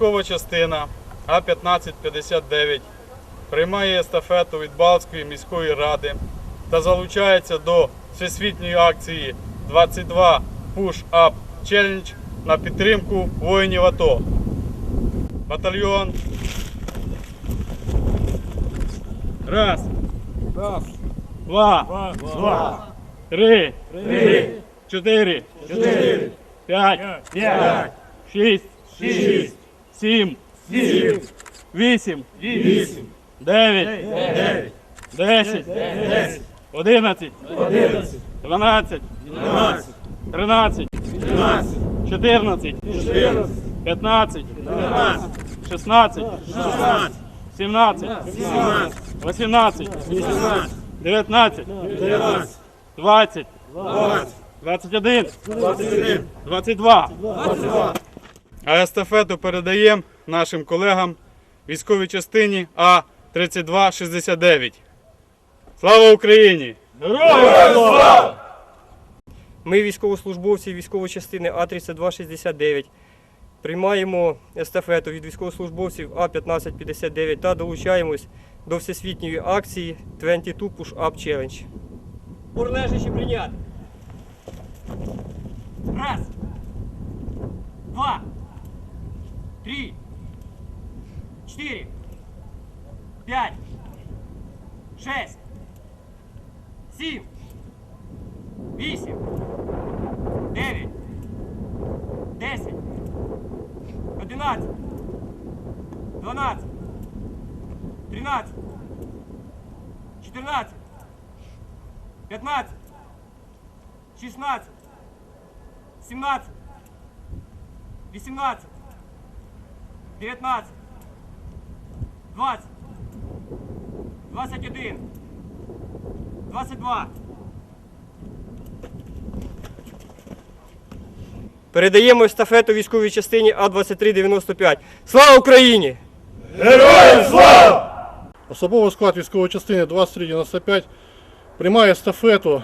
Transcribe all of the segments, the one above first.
військова частина А-1559 приймає естафету від Балтської міської ради та залучається до всесвітньої акції 22 Push Up Challenge на підтримку воїнів АТО. Батальйон. Раз. Раз, Два. два, Два. Три. три, Чотири. чотири, П'ять. п'ять, Шість. шість, Сім. сім, Вісім. вісім, Дев'ять. дев'ять, Десять. десять, Одинадцять. одинадцять, Дванадцять. дванадцять, Тринадцять. тринадцять, Чотирнадцять. чотирнадцять, П'ятнадцять. п'ятнадцять, Шістнадцять. шістнадцять, Сімнадцять. сімнадцять, Вісімнадцять. вісімнадцять, Дев'ятнадцять. дев'ятнадцять, Двадцять. двадцять, Двадцять один. двадцять один, Двадцять два. двадцять два. А естафету передаємо нашим колегам військовій частині А-3269. Слава Україні! Героям слава! Ми, військовослужбовці військової частини А3269, приймаємо естафету від військовослужбовців А1559 та долучаємось до всесвітньої акції 22 Push Up Challenge. Урлежачі прийняти. Раз. Два. Три. Чотири. П'ять. Шесть. Сім. Вісім. Дев'ять. Десять. Одинадцять. Дванадцять. Тринадцять. Чотирнадцять. П'ятнадцять. Шістнадцять. Сімнадцять. Вісімнадцять. Дев'ятнадцять. Двадцять. Двадцять один. Двадцять два. Передаємо естафету військовій частині А2395. Слава Україні! Героям слава! Особовий склад військової частини 2395 приймає естафету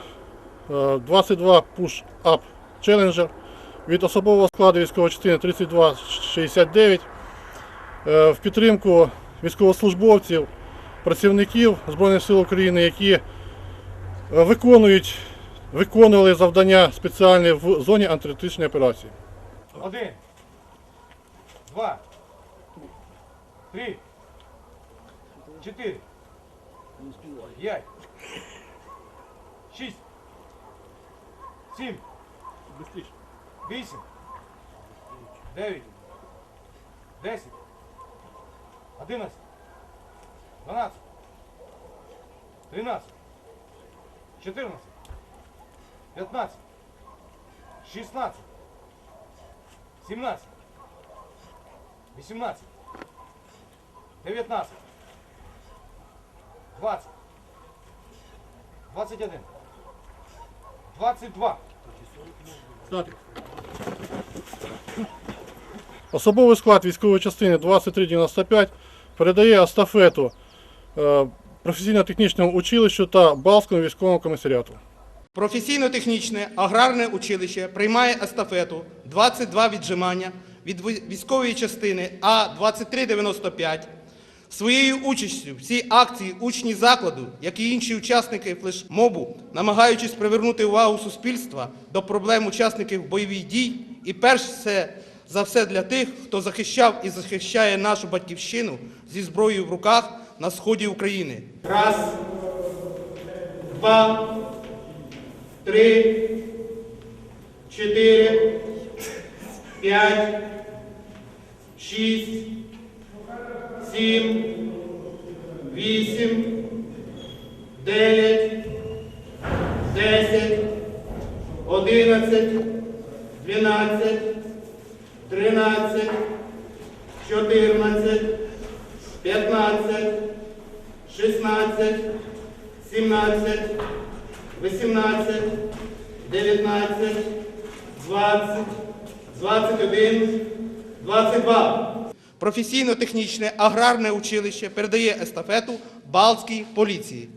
е, 22 Push Up Challenger від особового складу військової частини 3269 е, в підтримку військовослужбовців, працівників Збройних сил України, які е, виконують, виконували завдання спеціальні в зоні антитерористичної операції. Один. Два. Три. Чотири. П'ять. Шість. Сім. Вісім. Дев'ять. Десять. Одинадцять. Дванадцять. Тринадцять. Чотирнадцять. П'ятнадцять. Шістнадцять. 17, 18, 19, 20, 21, 22. Особовий склад військової частини 2395 передає естафету е, професійно-технічному училищу та Балтському військовому комісаріату. Професійно-технічне аграрне училище приймає естафету 22 віджимання від військової частини А-2395. Своєю участю в цій акції учні закладу, як і інші учасники флешмобу, намагаючись привернути увагу суспільства до проблем учасників бойових дій і перш все за все для тих, хто захищав і захищає нашу батьківщину зі зброєю в руках на сході України. Раз, два, три, чотири, п'ять, шість, сім, вісім, дев'ять, десять, одинадцять, дванадцять, тринадцять, чотирнадцять, п'ятнадцять, шістнадцять, сімнадцять, 18, 19, 20, 21, 22. Професійно-технічне аграрне училище передає естафету Балтській поліції.